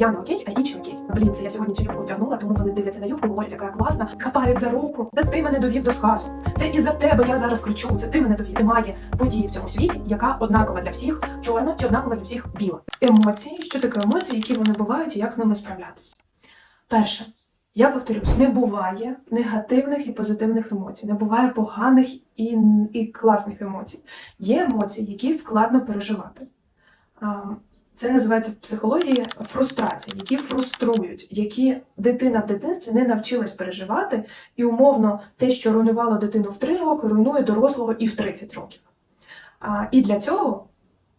я не окей, а інші окей. Блін, це я сьогодні цю юбку вдягнула, тому вони дивляться на юбку, говорять, яка я класна, хапають за руку. Це ти мене довів до сказу. Це із-за тебе я зараз кричу. Це ти мене довів. Немає події в цьому світі, яка однакова для всіх, чорна чи однакова для всіх біла. Емоції, що таке емоції, які вони бувають, і як з ними справлятися. Перше, я повторюсь, не буває негативних і позитивних емоцій, не буває поганих і, і класних емоцій. Є емоції, які складно переживати. Це називається в психології фрустрації, які фруструють, які дитина в дитинстві не навчилась переживати, і умовно те, що руйнувало дитину в 3 роки, руйнує дорослого і в 30 років. А, І для цього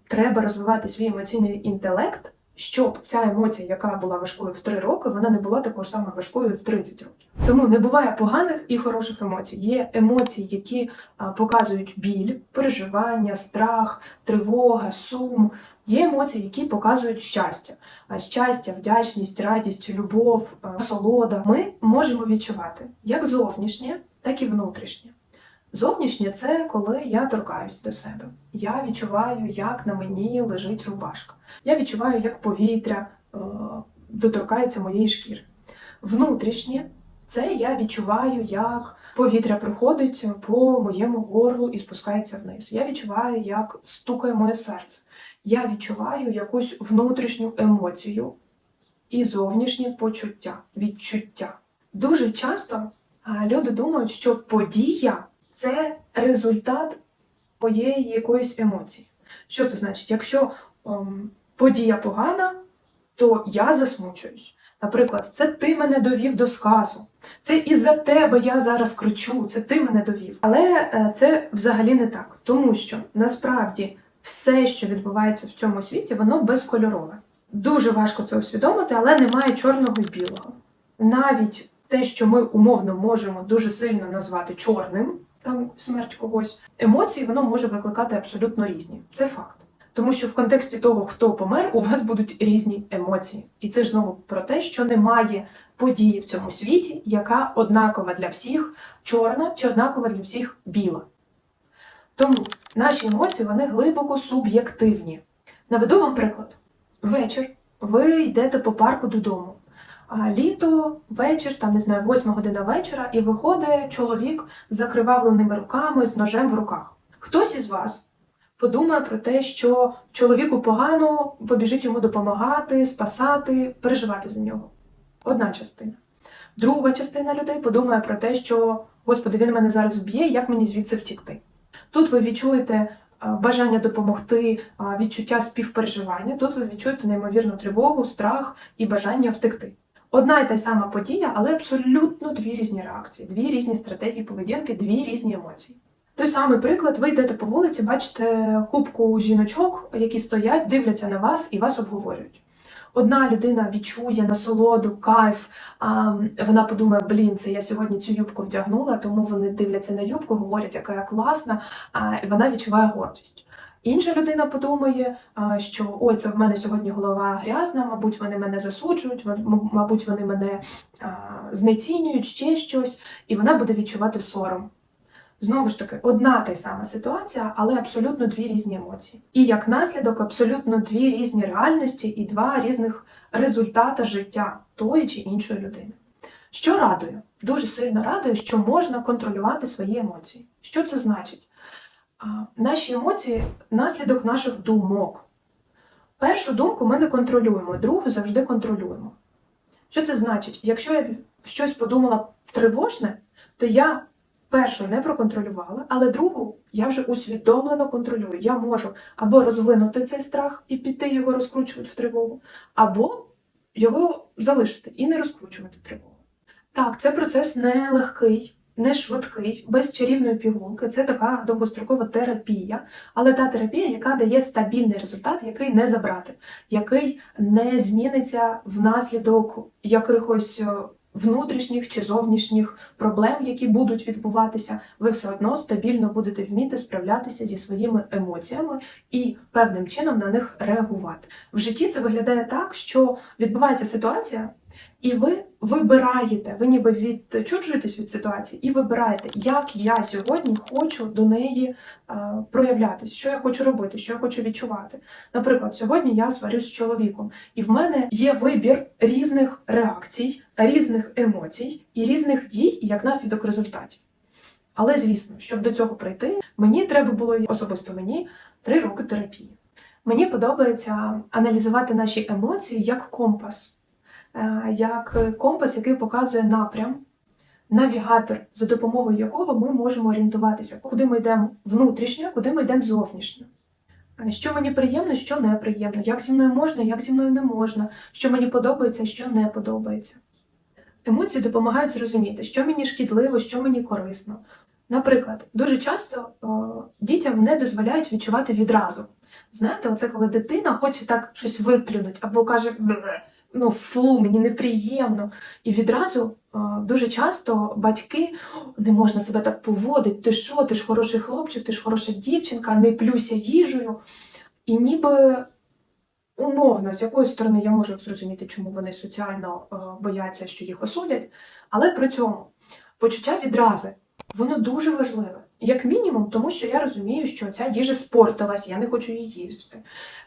треба розвивати свій емоційний інтелект, щоб ця емоція, яка була важкою в 3 роки, вона не була також саме важкою в 30 років. Тому не буває поганих і хороших емоцій. Є емоції, які показують біль, переживання, страх, тривога, сум. Є емоції, які показують щастя. А Щастя, вдячність, радість, любов, а, насолода. Ми можемо відчувати як зовнішнє, так і внутрішнє. Зовнішнє це коли я торкаюсь до себе. Я відчуваю, як на мені лежить рубашка. Я відчуваю, як повітря е, доторкається моєї шкіри. Внутрішнє це я відчуваю, як повітря проходить по моєму горлу і спускається вниз. Я відчуваю, як стукає моє серце. Я відчуваю якусь внутрішню емоцію і зовнішнє почуття, відчуття. Дуже часто люди думають, що подія це результат моєї якоїсь емоції. Що це значить? Якщо ем, подія погана, то я засмучуюсь. Наприклад, це ти мене довів до сказу. Це із-за тебе я зараз кричу, це ти мене довів. Але е, це взагалі не так, тому що насправді все, що відбувається в цьому світі, воно безкольорове. Дуже важко це усвідомити, але немає чорного і білого. Навіть те, що ми умовно можемо дуже сильно назвати чорним, там смерть когось, емоції воно може викликати абсолютно різні. Це факт. Тому що в контексті того, хто помер, у вас будуть різні емоції. І це ж знову про те, що немає події в цьому світі, яка однакова для всіх чорна чи однакова для всіх біла. Тому наші емоції вони глибоко суб'єктивні. Наведу вам приклад. Вечір. Ви йдете по парку додому. А літо, вечір, там не знаю, восьма година вечора, і виходить чоловік з закривавленими руками, з ножем в руках. Хтось із вас подумає про те, що чоловіку погано побіжить йому допомагати, спасати, переживати за нього. Одна частина. Друга частина людей подумає про те, що Господи, він мене зараз вб'є, як мені звідси втікти. Тут ви відчуєте бажання допомогти, відчуття співпереживання. Тут ви відчуєте неймовірну тривогу, страх і бажання втекти. Одна й та сама подія, але абсолютно дві різні реакції, дві різні стратегії поведінки, дві різні емоції. Той самий приклад, ви йдете по вулиці, бачите кубку жіночок, які стоять, дивляться на вас і вас обговорюють. Одна людина відчує насолоду, кайф, а вона подумає, блін, це я сьогодні цю юбку вдягнула, тому вони дивляться на юбку, говорять, яка я класна, а і вона відчуває гордість. Інша людина подумає, що ой, це в мене сьогодні голова грязна, мабуть, вони мене засуджують, мабуть, вони мене знецінюють, ще щось, і вона буде відчувати сором. Знову ж таки, одна та й сама ситуація, але абсолютно дві різні емоції. І як наслідок, абсолютно дві різні реальності і два різних результата життя тої чи іншої людини. Що радує? Дуже сильно радує, що можна контролювати свої емоції. Що це значить? Наші емоції наслідок наших думок. Першу думку ми не контролюємо, другу завжди контролюємо. Що це значить? Якщо я щось подумала тривожне, то я першу не проконтролювала, але другу я вже усвідомлено контролюю. Я можу або розвинути цей страх і піти його розкручувати в тривогу, або його залишити і не розкручувати тривогу. Так, це процес не легкий, не швидкий, без чарівної пігулки. Це така довгострокова терапія, але та терапія, яка дає стабільний результат, який не забрати, який не зміниться внаслідок якихось е, внутрішніх чи зовнішніх проблем, які будуть відбуватися. Ви все одно стабільно будете вміти справлятися зі своїми емоціями і певним чином на них реагувати. В житті це виглядає так, що відбувається ситуація. І ви вибираєте, ви ніби відчуджуєтесь від ситуації і вибираєте, як я сьогодні хочу до неї е, проявлятися, що я хочу робити, що я хочу відчувати. Наприклад, сьогодні я сварюсь з чоловіком, і в мене є вибір різних реакцій, різних емоцій і різних дій, як наслідок результатів. Але звісно, щоб до цього прийти, мені треба було особисто мені три роки терапії. Мені подобається аналізувати наші емоції як компас, як компас, який показує напрям, навігатор, за допомогою якого ми можемо орієнтуватися, куди ми йдемо внутрішньо, куди ми йдемо зовнішньо. Е, Що мені приємно, що неприємно, як зі мною можна, як зі мною не можна, що мені подобається, що не подобається. Емоції допомагають зрозуміти, що мені шкідливо, що мені корисно. Наприклад, дуже часто о, дітям не дозволяють відчувати відразу. Знаєте, оце коли дитина хоче так щось виплюнути або каже «Бле, ну фу, мені неприємно. І відразу дуже часто батьки не можна себе так поводити. Ти що, ти ж хороший хлопчик, ти ж хороша дівчинка, не плюся їжею. І ніби умовно, з якої сторони я можу зрозуміти, чому вони соціально бояться, що їх осудять, але при цьому почуття відрази, воно дуже важливе. Як мінімум, тому що я розумію, що ця їжа спортилась, я не хочу її їсти.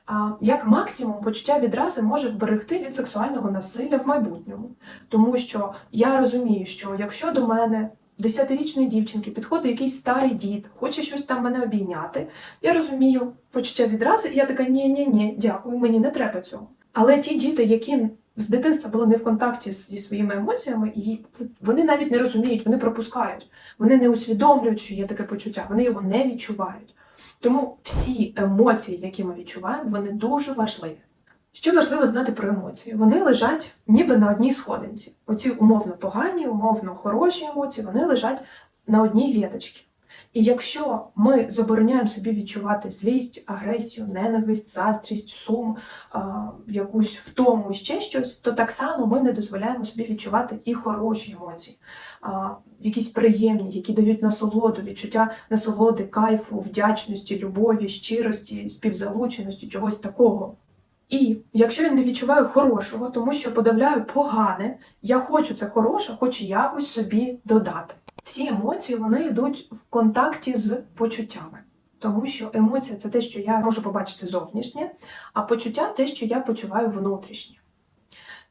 А як максимум, почуття відрази може вберегти від сексуального насилля в майбутньому. Тому що я розумію, що якщо до мене десятирічної дівчинки підходить якийсь старий дід, хоче щось там мене обійняти, я розумію почуття відрази, і я така ні ні ні дякую, мені не треба цього. Але ті діти, які з дитинства були не в контакті зі своїми емоціями, і вони навіть не розуміють, вони пропускають, вони не усвідомлюють, що є таке почуття, вони його не відчувають. Тому всі емоції, які ми відчуваємо, вони дуже важливі. Що важливо знати про емоції? Вони лежать ніби на одній сходинці. Оці умовно погані, умовно хороші емоції, вони лежать на одній віточці. І якщо ми забороняємо собі відчувати злість, агресію, ненависть, заздрість, сум, а, якусь втому ще щось, то так само ми не дозволяємо собі відчувати і хороші емоції, якісь приємні, які дають насолоду, відчуття насолоди, кайфу, вдячності, любові, щирості, співзалученості, чогось такого. І якщо я не відчуваю хорошого, тому що подавляю погане, я хочу це хороше, хочу якось собі додати. Всі емоції вони йдуть в контакті з почуттями, тому що емоція це те, що я можу побачити зовнішнє, а почуття те, що я почуваю внутрішнє.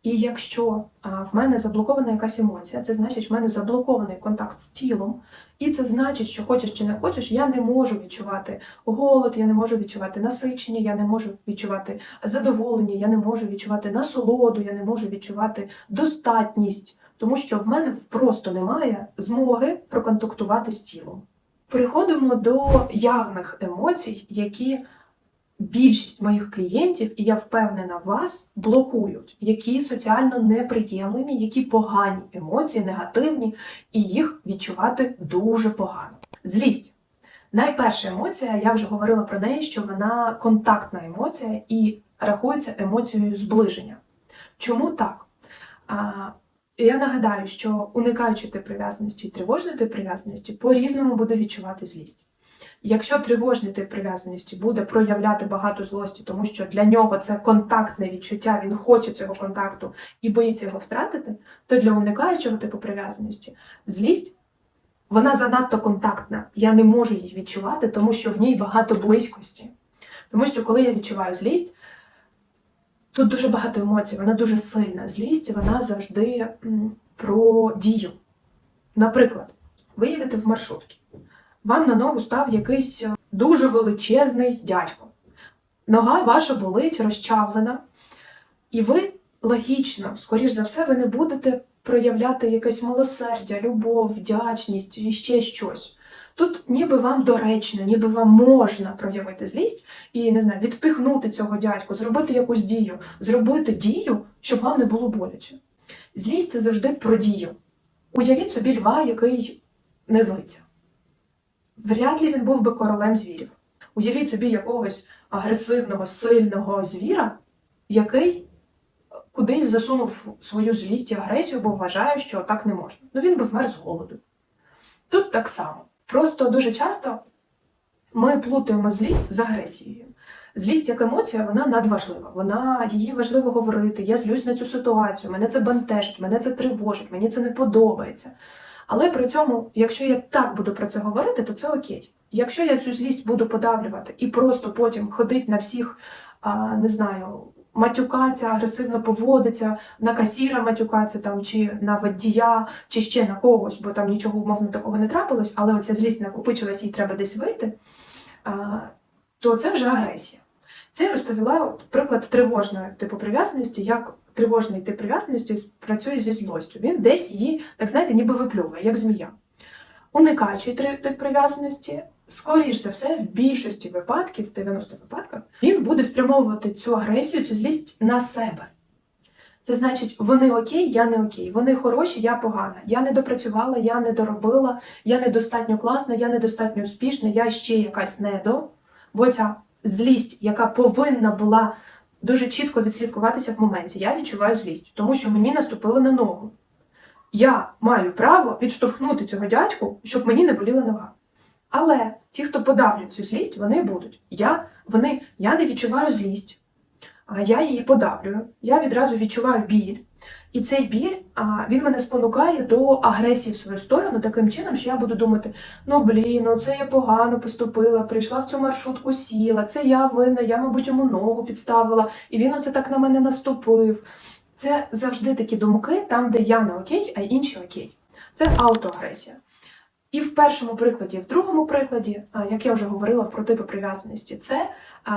І якщо в мене заблокована якась емоція, це значить, в мене заблокований контакт з тілом, і це значить, що хочеш чи не хочеш, я не можу відчувати голод, я не можу відчувати насичення, я не можу відчувати задоволення, я не можу відчувати насолоду, я не можу відчувати достатність, тому що в мене просто немає змоги проконтактувати з тілом. Переходимо до явних емоцій, які більшість моїх клієнтів, і я впевнена, вас блокують, які соціально неприємні, які погані емоції, негативні, і їх відчувати дуже погано. Злість. Найперша емоція, я вже говорила про неї, що вона контактна емоція і рахується емоцією зближення. Чому так? А, я нагадаю, що уникаючи тип прив'язаності і тривожний тип прив'язаності, по-різному буде відчувати злість. Якщо тривожний тип прив'язаності буде проявляти багато злості, тому що для нього це контактне відчуття, він хоче цього контакту і боїться його втратити, то для уникаючого типу прив'язаності злість вона занадто контактна. Я не можу її відчувати, тому що в ній багато близькості. Тому що коли я відчуваю злість, тут дуже багато емоцій, вона дуже сильна. Злість вона завжди про дію. Наприклад, ви їдете в маршрутці вам на ногу став якийсь е, дуже величезний дядько. Нога ваша болить, розчавлена, і ви логічно, скоріш за все, ви не будете проявляти якесь милосердя, любов, вдячність і ще щось. Тут ніби вам доречно, ніби вам можна проявити злість і не знаю, відпихнути цього дядьку, зробити якусь дію, зробити дію, щоб вам не було боляче. Злість це завжди про дію. Уявіть собі льва, який не злиться вряд ли він був би королем звірів. Уявіть собі якогось агресивного, сильного звіра, який кудись засунув свою злість і агресію, бо вважає, що так не можна. Ну він би вмер з голоду. Тут так само. Просто дуже часто ми плутаємо злість з агресією. Злість як емоція, вона надважлива. Вона її важливо говорити. Я злюсь на цю ситуацію, мене це бентежить, мене це тривожить, мені це не подобається. Але при цьому, якщо я так буду про це говорити, то це окей. Якщо я цю злість буду подавлювати і просто потім ходить на всіх, не знаю, матюкаться, агресивно поводиться, на касіра матюкаться там, чи на водія, чи ще на когось, бо там нічого умовно такого не трапилось, але оця злість накопичилась, їй треба десь вийти, то це вже агресія. Це я розповіла приклад тривожної типу прив'язаності, як тривожний тип прив'язаності працює зі злостю. Він десь її, так знаєте, ніби виплюває, як змія. Уникаючий тип прив'язаності, скоріш за все, в більшості випадків, в 90 випадках, він буде спрямовувати цю агресію, цю злість на себе. Це значить, вони окей, я не окей, вони хороші, я погана, я не допрацювала, я не доробила, я недостатньо класна, я недостатньо успішна, я ще якась недо. Бо ця злість, яка повинна була дуже чітко відслідкуватися в моменті, я відчуваю злість, тому що мені наступили на ногу. Я маю право відштовхнути цього дядьку, щоб мені не боліла нога. Але ті, хто подавлюють цю злість, вони будуть. Я, вони, я не відчуваю злість, я її подавлюю. Я відразу відчуваю біль. І цей біль він мене спонукає до агресії в свою сторону таким чином, що я буду думати: ну блін, ну це я погано поступила, прийшла в цю маршрутку, сіла, це я винна, я, мабуть, йому ногу підставила, і він оце так на мене наступив. Це завжди такі думки, там, де я не окей, а інші окей. Це автоагресія. І в першому прикладі, в другому прикладі, як я вже говорила про типи прив'язаності, це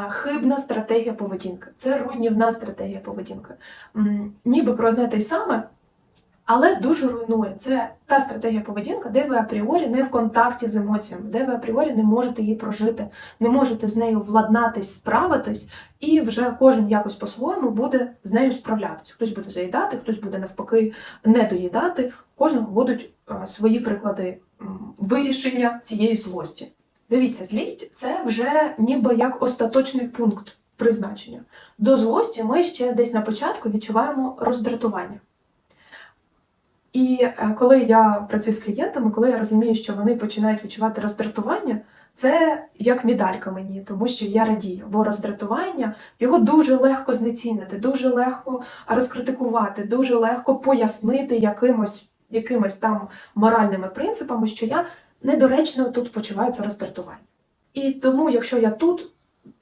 хибна стратегія поведінки, це руйнівна стратегія поведінки. Ніби про одне те й саме, але дуже руйнує. Це та стратегія поведінки, де ви апріорі не в контакті з емоціями, де ви апріорі не можете її прожити, не можете з нею владнатись, справитись, і вже кожен якось по-своєму буде з нею справлятися. Хтось буде заїдати, хтось буде навпаки не доїдати. Кожного будуть свої приклади вирішення цієї злості. Дивіться, злість це вже ніби як остаточний пункт призначення. До злості ми ще десь на початку відчуваємо роздратування. І е, коли я працюю з клієнтами, коли я розумію, що вони починають відчувати роздратування, це як медалька мені, тому що я радію, бо роздратування його дуже легко знецінити, дуже легко розкритикувати, дуже легко пояснити якимось, якимось там моральними принципами, що я недоречно тут почуваю це роздратування. І тому, якщо я тут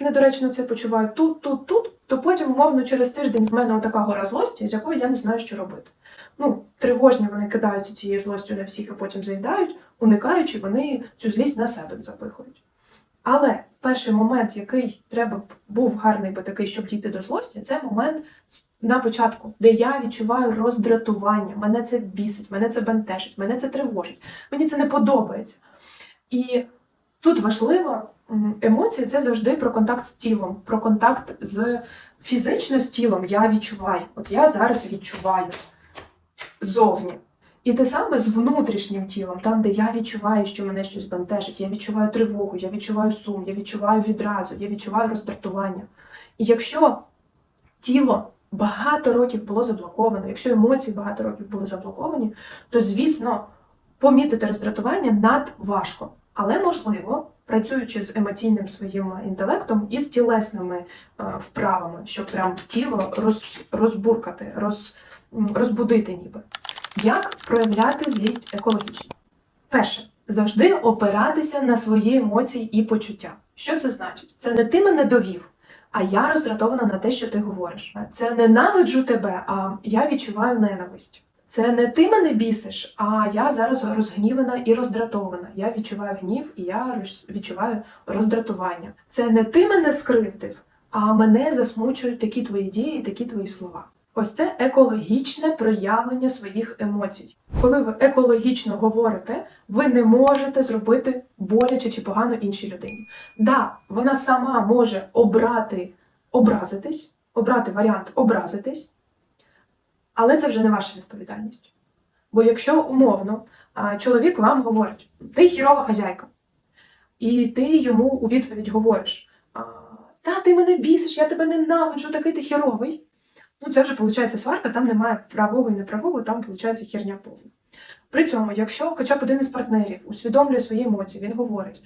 недоречно це почуваю, тут, тут, тут, то потім, умовно, через тиждень в мене така гора злості, з якою я не знаю, що робити. Ну, тривожні вони кидаються цією злостю на всіх, а потім заїдають, уникаючи, вони цю злість на себе запихують. Але перший момент, який треба був гарний би такий, щоб дійти до злості, це момент на початку, де я відчуваю роздратування. Мене це бісить, мене це бентежить, мене це тривожить, мені це не подобається. І тут важливо, емоції це завжди про контакт з тілом, про контакт з фізично з тілом. Я відчуваю. От я зараз відчуваю ззовні. І те саме з внутрішнім тілом, там, де я відчуваю, що мене щось бентежить, я відчуваю тривогу, я відчуваю сум, я відчуваю відразу, я відчуваю роздратування. І якщо тіло багато років було заблоковано, якщо емоції багато років були заблоковані, то звісно помітити роздратування надважко. Але можливо, працюючи з емоційним своїм інтелектом і з тілесними е, вправами, щоб прям тіло роз, розбуркати, роз, розбудити ніби. Як проявляти злість екологічно? Перше, завжди опиратися на свої емоції і почуття. Що це значить? Це не ти мене довів, а я роздратована на те, що ти говориш. Це ненавиджу тебе, а я відчуваю ненависть. Це не ти мене бісиш, а я зараз розгнівана і роздратована. Я відчуваю гнів і я відчуваю роздратування. Це не ти мене скривдив, а мене засмучують такі твої дії, такі твої слова. Ось це екологічне проявлення своїх емоцій. Коли ви екологічно говорите, ви не можете зробити боляче чи погано іншій людині. Да, вона сама може обрати образитись, обрати варіант образитись, але це вже не ваша відповідальність. Бо якщо умовно чоловік вам говорить, ти хірова хазяйка, і ти йому у відповідь говориш: Та ти мене бісиш, я тебе ненавиджу, такий ти хіровий. Ну, це вже виходить сварка, там немає правого і неправого, там виходить херня повна. При цьому, якщо хоча б один із партнерів усвідомлює свої емоції, він говорить: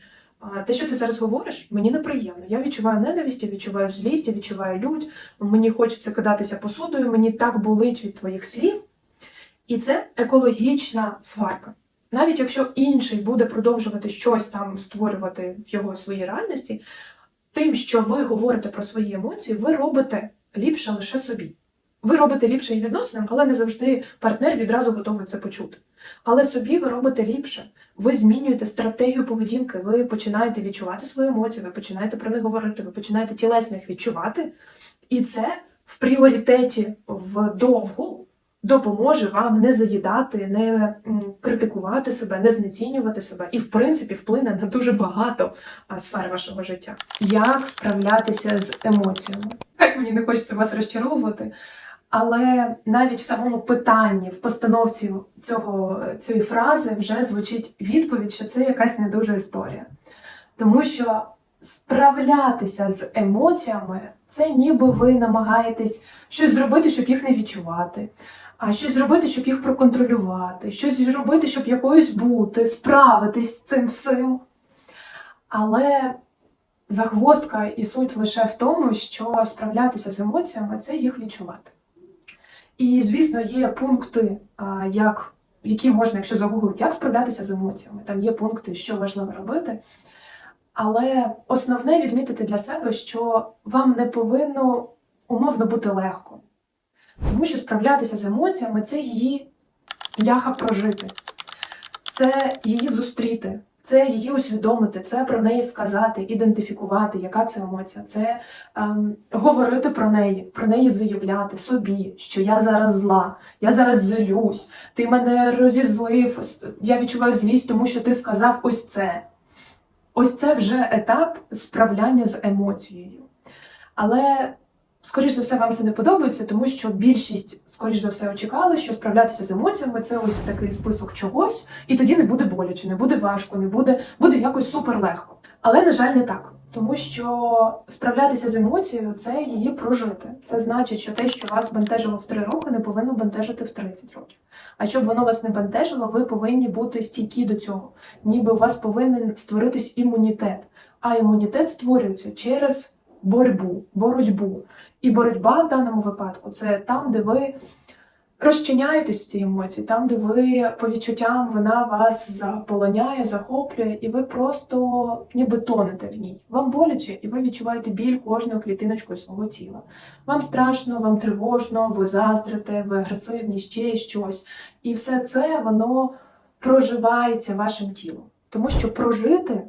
те, що ти зараз говориш, мені неприємно. Я відчуваю ненависть, я відчуваю злість, я відчуваю лють. Мені хочеться кидатися посудою, мені так болить від твоїх слів. І це екологічна сварка. Навіть якщо інший буде продовжувати щось там створювати в його своїй реальності, тим, що ви говорите про свої емоції, ви робите ліпше лише собі. Ви робите ліпше і відносинам, але не завжди партнер відразу готовий це почути. Але собі ви робите ліпше. Ви змінюєте стратегію поведінки, ви починаєте відчувати свої емоції, ви починаєте про них говорити, ви починаєте тілесно їх відчувати. І це в пріоритеті вдовгу допоможе вам не заїдати, не критикувати себе, не знецінювати себе і, в принципі, вплине на дуже багато сфер вашого життя. Як справлятися з емоціями? Мені не хочеться вас розчаровувати. Але навіть в самому питанні, в постановці цього, цієї фрази вже звучить відповідь, що це якась не дуже історія. Тому що справлятися з емоціями це ніби ви намагаєтесь щось зробити, щоб їх не відчувати, а щось зробити, щоб їх проконтролювати, щось зробити, щоб якоюсь бути, справитись з цим всім. Але загвоздка і суть лише в тому, що справлятися з емоціями це їх відчувати. І, звісно, є пункти, як, які можна, якщо загуглити, як справлятися з емоціями. Там є пункти, що важливо робити. Але основне відмітити для себе, що вам не повинно умовно бути легко. Тому що справлятися з емоціями це її бляха прожити, це її зустріти, це її усвідомити, це про неї сказати, ідентифікувати, яка це емоція, це ем, говорити про неї, про неї заявляти собі, що я зараз зла, я зараз злюсь, ти мене розізлив, я відчуваю злість, тому що ти сказав ось це. Ось це вже етап справляння з емоцією. Але, скоріш за все, вам це не подобається, тому що більшість, скоріш за все, очікали, що справлятися з емоціями це ось такий список чогось, і тоді не буде боляче, не буде важко, не буде, буде якось супер легко. Але, на жаль, не так. Тому що справлятися з емоцією це її прожити. Це значить, що те, що вас бентежило в 3 роки, не повинно бентежити в 30 років. А щоб воно вас не бентежило, ви повинні бути стійкі до цього. Ніби у вас повинен створитись імунітет. А імунітет створюється через боротьбу, боротьбу. І боротьба в даному випадку це там, де ви розчиняєтесь в цій емоції, там, де ви по відчуттям вона вас заполоняє, захоплює, і ви просто ніби тонете в ній. Вам боляче, і ви відчуваєте біль кожною клітиночкою свого тіла. Вам страшно, вам тривожно, ви заздрите, ви агресивні, ще щось. І все це воно проживається вашим тілом. Тому що прожити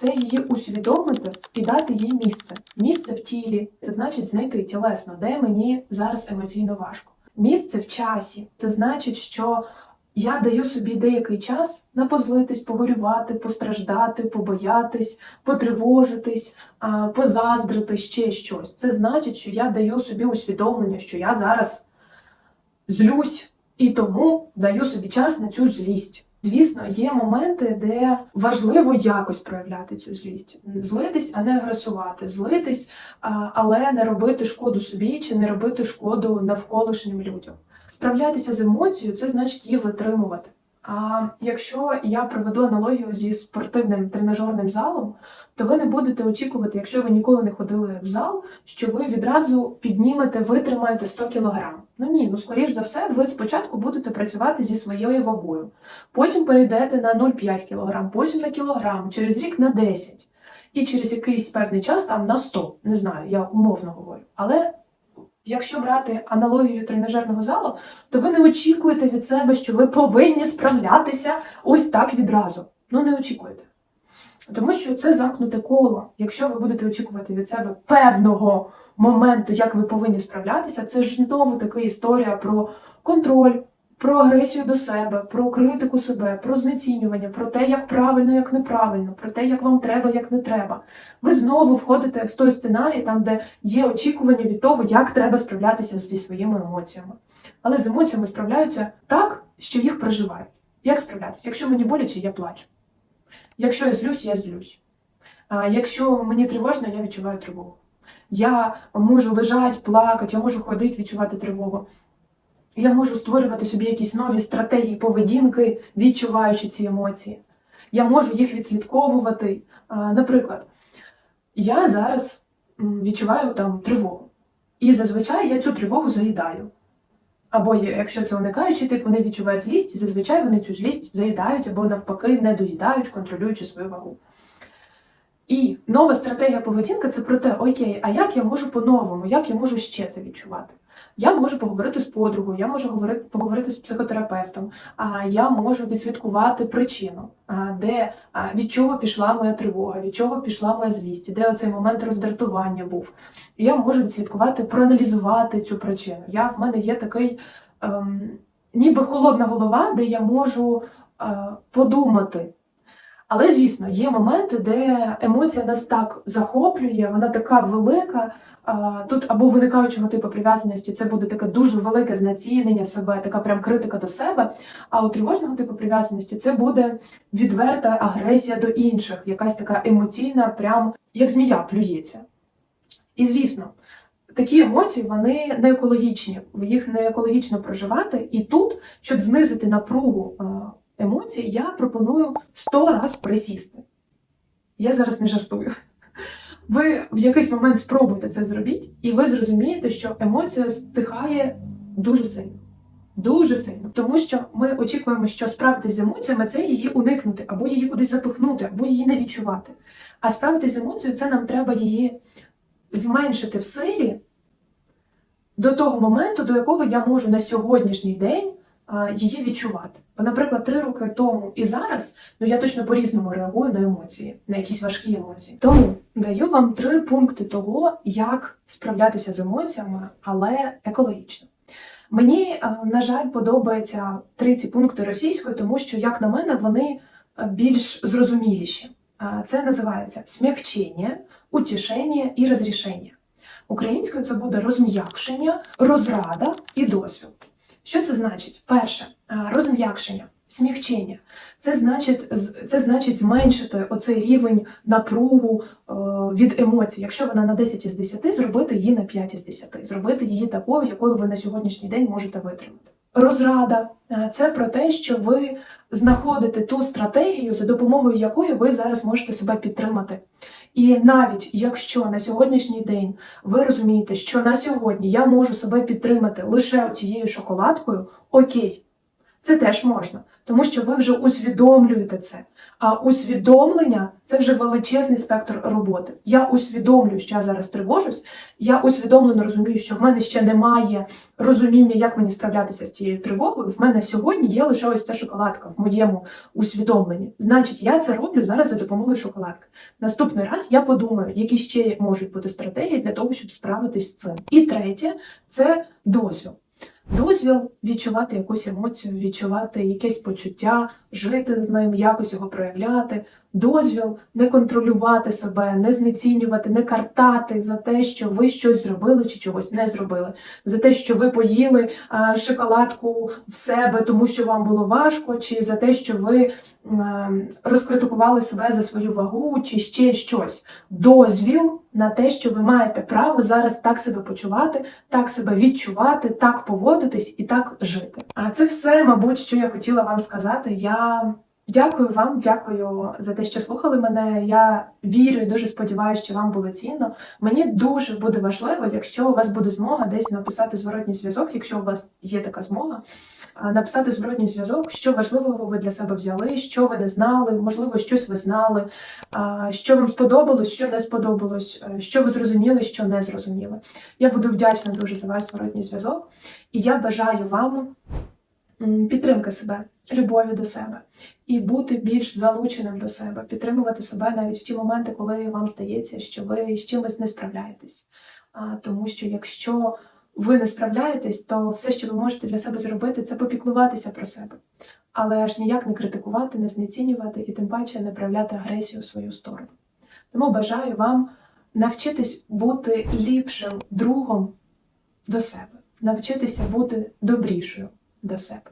це її усвідомити і дати їй місце. Місце в тілі це значить знайти тілесно, де мені зараз емоційно важко. Місце в часі це значить, що я даю собі деякий час на позлитись, погорювати, постраждати, побоятись, потривожитись, позаздрити ще щось. Це значить, що я даю собі усвідомлення, що я зараз злюсь і тому даю собі час на цю злість. Звісно, є моменти, де важливо якось проявляти цю злість, злитись, а не агресувати, злитись, але не робити шкоду собі чи не робити шкоду навколишнім людям. Справлятися з емоцією це значить її витримувати. А якщо я проведу аналогію зі спортивним тренажерним залом, то ви не будете очікувати, якщо ви ніколи не ходили в зал, що ви відразу піднімете, витримаєте 100 кг. Ну ні, ну скоріш за все, ви спочатку будете працювати зі своєю вагою, потім перейдете на 0,5 кг, потім на кілограм, через рік на 10. І через якийсь певний час там на 100, не знаю, я умовно говорю. Але якщо брати аналогію тренажерного залу, то ви не очікуєте від себе, що ви повинні справлятися ось так відразу. Ну не очікуєте. Тому що це замкнуте коло. Якщо ви будете очікувати від себе певного моменту, як ви повинні справлятися, це ж знову таки історія про контроль, про агресію до себе, про критику себе, про знецінювання, про те, як правильно, як неправильно, про те, як вам треба, як не треба. Ви знову входите в той сценарій, там, де є очікування від того, як треба справлятися зі своїми емоціями. Але з емоціями справляються так, що їх проживають. Як справлятися? Якщо мені боляче, я плачу. Якщо я злюсь, я злюсь. А якщо мені тривожно, я відчуваю тривогу. Я можу лежати, плакати, я можу ходити, відчувати тривогу. Я можу створювати собі якісь нові стратегії поведінки, відчуваючи ці емоції. Я можу їх відслідковувати. Наприклад, я зараз відчуваю там тривогу. І зазвичай я цю тривогу заїдаю. Або якщо це уникаючий тип, вони відчувають злість, і зазвичай вони цю злість заїдають або навпаки не доїдають, контролюючи свою вагу. І нова стратегія поведінки це про те, окей, а як я можу по-новому, як я можу ще це відчувати? Я можу поговорити з подругою, я можу говорити, поговорити з психотерапевтом, а я можу відслідкувати причину, де від чого пішла моя тривога, від чого пішла моя злість, де оцей момент роздратування був. Я можу відслідкувати, проаналізувати цю причину. Я в мене є такий ем, ніби холодна голова, де я можу е, подумати. Але, звісно, є моменти, де емоція нас так захоплює, вона така велика. Тут або виникаючого типу прив'язаності це буде таке дуже велике знецінення себе, така прям критика до себе. А у тривожного типу прив'язаності це буде відверта агресія до інших, якась така емоційна, прям як змія плюється. І звісно, такі емоції вони не екологічні, їх не екологічно проживати. І тут, щоб знизити напругу емоцій, я пропоную 100 раз присісти. Я зараз не жартую. Ви в якийсь момент спробуйте це зробіть, і ви зрозумієте, що емоція стихає дуже сильно. Дуже сильно. Тому що ми очікуємо, що справитись з емоціями це її уникнути, або її кудись запихнути, або її не відчувати. А справитись з емоцією це нам треба її зменшити в силі до того моменту, до якого я можу на сьогоднішній день її відчувати. Бо, наприклад, три роки тому і зараз ну я точно по-різному реагую на емоції, на якісь важкі емоції. Тому даю вам три пункти того, як справлятися з емоціями, але екологічно. Мені, на жаль, подобаються три ці пункти російською, тому що, як на мене, вони більш зрозуміліші. Це називається смягчення, утішення і розрішення. Українською це буде розм'якшення, розрада і дозвіл. Що це значить? Перше, розм'якшення, смягчення. Це значить, це значить зменшити оцей рівень напругу е, від емоцій. Якщо вона на 10 із 10, зробити її на 5 із 10, зробити її такою, якою ви на сьогоднішній день можете витримати. Розрада е, це про те, що ви знаходите ту стратегію, за допомогою якої ви зараз можете себе підтримати. І навіть якщо на сьогоднішній день ви розумієте, що на сьогодні я можу себе підтримати лише цією шоколадкою, окей, це теж можна, тому що ви вже усвідомлюєте це. А усвідомлення це вже величезний спектр роботи. Я усвідомлюю, що я зараз тривожусь. Я усвідомлено розумію, що в мене ще немає розуміння, як мені справлятися з цією тривогою. В мене сьогодні є лише ось ця шоколадка в моєму усвідомленні. Значить, я це роблю зараз за допомогою шоколадки. Наступний раз я подумаю, які ще можуть бути стратегії для того, щоб справитись з цим. І третє це дозвіл. Дозвіл відчувати якусь емоцію, відчувати якесь почуття, жити з ним, якось його проявляти. Дозвіл не контролювати себе, не знецінювати, не картати за те, що ви щось зробили чи чогось не зробили, за те, що ви поїли а, шоколадку в себе, тому що вам було важко, чи за те, що ви розкритикували себе за свою вагу, чи ще щось. Дозвіл на те, що ви маєте право зараз так себе почувати, так себе відчувати, так поводитись і так жити. А це все, мабуть, що я хотіла вам сказати. Я дякую вам, дякую за те, що слухали мене. Я вірю і дуже сподіваюся, що вам було цінно. Мені дуже буде важливо, якщо у вас буде змога десь написати зворотній зв'язок, якщо у вас є така змога. Написати зворотній зв'язок, що важливого ви для себе взяли, що ви не знали, можливо, щось ви знали, що вам сподобалось, що не сподобалось, е, що ви зрозуміли, що не зрозуміли. Я буду вдячна дуже за ваш зворотній зв'язок, і я бажаю вам підтримки себе, любові до себе і бути більш залученим до себе, підтримувати себе навіть в ті моменти, коли вам здається, що ви з чимось не справляєтесь. А, Тому що якщо ви не справляєтесь, то все, що ви можете для себе зробити, це попіклуватися про себе. Але аж ніяк не критикувати, не знецінювати і тим паче не проявляти агресію в свою сторону. Тому бажаю вам навчитись бути ліпшим другом до себе, навчитися бути добрішою до себе.